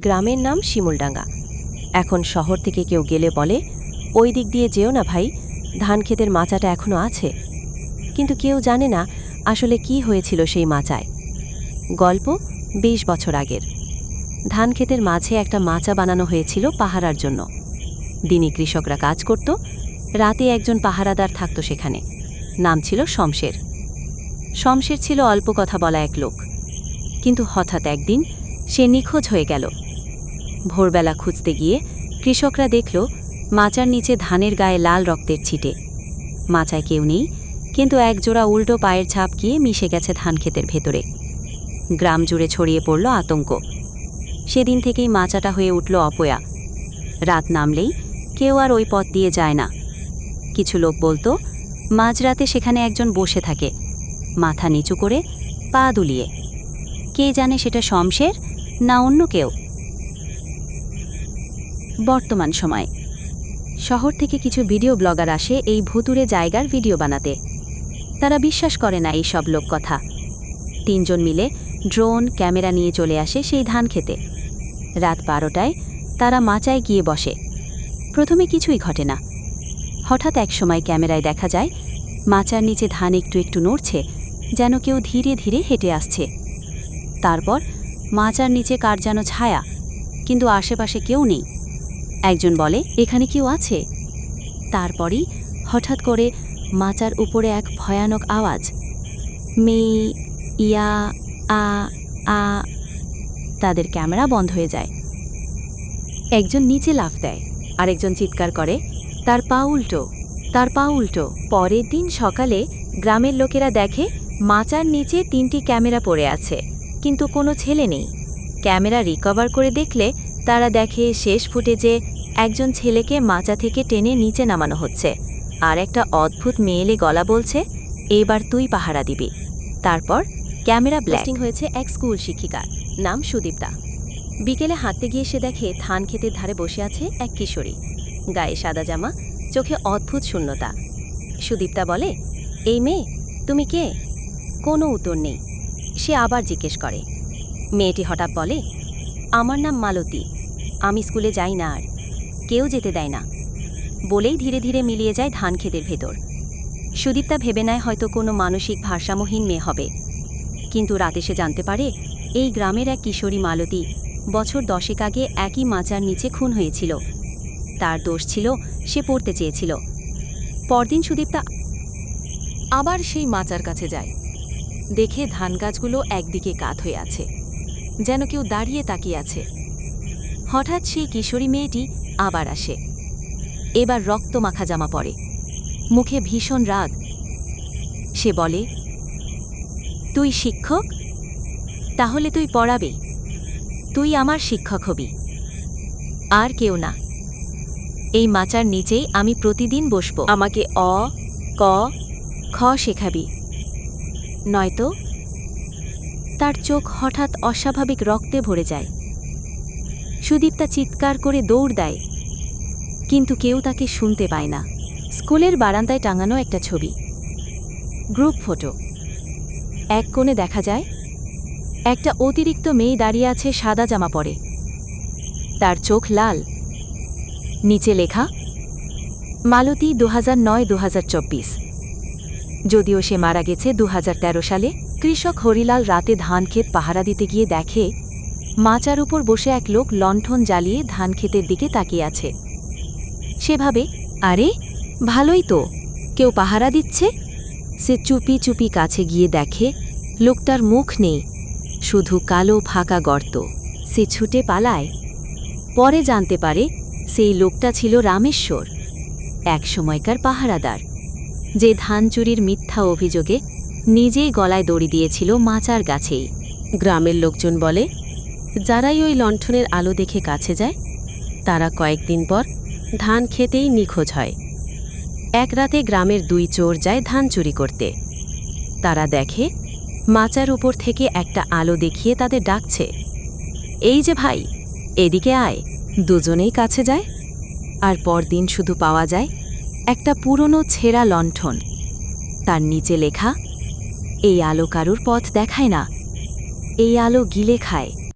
গ্রামের নাম শিমুলডাঙ্গা। এখন শহর থেকে কেউ গেলে বলে, ওই দিক দিয়ে যেও না ভাই ধান ক্ষেতের মাচাটা এখনও আছে। কিন্তু কেউ জানে না আসলে কি হয়েছিল সেই মাচায়। গল্প বিশ বছর আগের। ধান ক্ষেতের মাঝে একটা মাচা বানানো হয়েছিল পাহারার জন্য। দিনে কৃষকরা কাজ করত, রাতে একজন পাহারাদার থাকত সেখানে। নাম ছিল শমশের। শমশের ছিল অল্প কথা বলা এক লোক। কিন্তু হঠাৎ একদিন সে নিখোঁজ হয়ে গেল। ভোরবেলা খুঁজতে গিয়ে কৃষকরা দেখল, মাচার নিচে ধানের গায়ে লাল রক্তের ছিটে। মাচায় কেউ নেই, কিন্তু এক জোড়া উল্টো পায়ের ছাপ গিয়ে মিশে গেছে ধান ক্ষেতের ভেতরে। গ্রাম জুড়ে ছড়িয়ে পড়ল আতঙ্ক। সেদিন থেকেই মাচাটা হয়ে উঠল অপয়া। রাত নামলেই কেউ আর ওই পথ দিয়ে যায় না। কিছু লোক বলতো, মাঝরাতে সেখানে একজন বসে থাকে, মাথা নিচু করে পা দুলিয়ে। কে জানে সেটা শমশের না অন্য কেউ। বর্তমান সময়। শহর থেকে কিছু ভিডিও ব্লগার আসে এই ভুতুরে জায়গার ভিডিও বানাতে। তারা বিশ্বাস করে না এই সব লোক কথা তিনজন মিলে ড্রোন, ক্যামেরা নিয়ে চলে আসে সেই ধান খেতে। রাত বারোটায় তারা মাচায় গিয়ে বসে। প্রথমে কিছুই ঘটে না। হঠাৎ একসময় ক্যামেরায় দেখা যায়, মাচার নিচে ধান একটু একটু নড়ছে, যেন কেউ ধীরে ধীরে হেঁটে আসছে। তারপর মাচার নিচে কার যেন ছায়া, কিন্তু আশেপাশে কেউ নেই। একজন বলে, এখানে কেউ আছে? তারপরই হঠাৎ করে মাচার উপরে এক ভয়ানক আওয়াজ, মে, ইয়া, আ আ, তাদের ক্যামেরা বন্ধ হয়ে যায়। একজন নিচে লাফ দেয়, আরেকজন চিৎকার করে, তার পা উল্টো, তার পা উল্টো। পরের দিন সকালে গ্রামের লোকেরা দেখে মাচার নিচে তিনটি ক্যামেরা পড়ে আছে, কিন্তু কোনো ছেলে নেই। ক্যামেরা রিকভার করে দেখলে তারা দেখে শেষ ফুটেজে একজন ছেলেকে মাচা থেকে টেনে নিচে নামানো হচ্ছে। আর একটা অদ্ভুত মেয়েলে গলা বলছে, এবার তুই পাহারা দিবি। তারপর ক্যামেরা ব্লাস্টিং হয়েছে এক স্কুল শিক্ষিকা নাম সুদীপ্তা। বিকেলে হাঁটতে গিয়ে সে দেখে ধান ক্ষেতের ধারে বসে আছে এক কিশোরী। গায়ে সাদা জামা, চোখে অদ্ভুত শূন্যতা। সুদীপ্তা বলে, এই মেয়ে, তুমি কে? কোনো উত্তর নেই। সে আবার জিজ্ঞেস করে। মেয়েটি হঠাৎ বলে, আমার নাম মালতী। আমি স্কুলে যাই না আর। কেউ যেতে দেয় না। বলেই ধীরে ধীরে মিলিয়ে যায় ধান ক্ষেতের ভেতর। সুদীপ্তা ভেবে নেয় হয়তো কোনো মানসিক ভারসাম্যহীন মেয়ে হবে। কিন্তু রাতে সে জানতে পারে, এই গ্রামের এক কিশোরী মালতী বছর দশেক আগে একই মাচার নিচে খুন হয়েছিল। তার দোষ ছিল, সে পড়তে চেয়েছিল। পরদিন সুদীপ্তা আবার সেই মাচার কাছে যায়। দেখে ধান গাছগুলো একদিকে কাত হয়ে আছে। যেন কেউ দাঁড়িয়ে তাকিয়ে আছে। হঠাৎ সেই কিশোরী মেয়েটি আবার আসে। এবার রক্ত মাখা জামা পরে। মুখে ভীষণ রাগ। সে বলে, তুই শিক্ষক? তাহলে তুই পড়াবি। তুই আমার শিক্ষক হবি। আর কেউ না। এই মাচার নিচেই আমি প্রতিদিন বসব। আমাকে অ, ক, খ শেখাবি। নয়তো তার চোখ হঠাৎ অস্বাভাবিক রক্তে ভরে যায়। সুদীপ্তা চিৎকার করে দৌড় দেয়। কিন্তু কেউ তাকে শুনতে পায় না। স্কুলের বারান্দায় টাঙানো একটা ছবি। Group photo. এক কোণে দেখা যায়, একটা অতিরিক্ত মেয়ে দাঁড়িয়ে আছে সাদা জামা পরে। তার চোখ লাল। নিচে লেখা, মালতী দু হাজার নয় দু যদিও সে মারা গেছে দু হাজার তেরো সালে, কৃষক হরিলাল রাতে ধান ক্ষেত পাহারা দিতে গিয়ে দেখে মাচার উপর বসে এক লোক লণ্ঠন জ্বালিয়ে ধান ক্ষেতের দিকে তাকিয়ে আছে। সেভাবে আরে, ভালোই তো। কেউ পাহারা দিচ্ছে? সে চুপি চুপি কাছে গিয়ে দেখে, লোকটার মুখ নেই। শুধু কালো ফাঁকা গর্ত। সে ছুটে পালায়। পরে জানতে পারে, সেই লোকটা ছিল রামেশ্বর, এক সময়কার পাহারাদার। যে ধান চুরির মিথ্যা অভিযোগে নিজেই গলায় দড়ি দিয়েছিল মাচার গাছেই। গ্রামের লোকজন বলে যারাই ওই লণ্ঠনের আলো দেখে কাছে যায়, তারা কয়েকদিন পর ধান খেতেই নিখোঁজ হয়। এক রাতে গ্রামের দুই চোর যায় ধান চুরি করতে। তারা দেখে, মাচার উপর থেকে একটা আলো দেখিয়ে তাদের ডাকছে। এই যে ভাই, এদিকে আয়, দুজনেই কাছে যায়। আর পরদিন শুধু পাওয়া যায় একটা পুরনো ছেঁড়া লণ্ঠন। তার নিচে লেখা, এই আলো কারুর পথ দেখায় না। এই আলো গিলে খায়।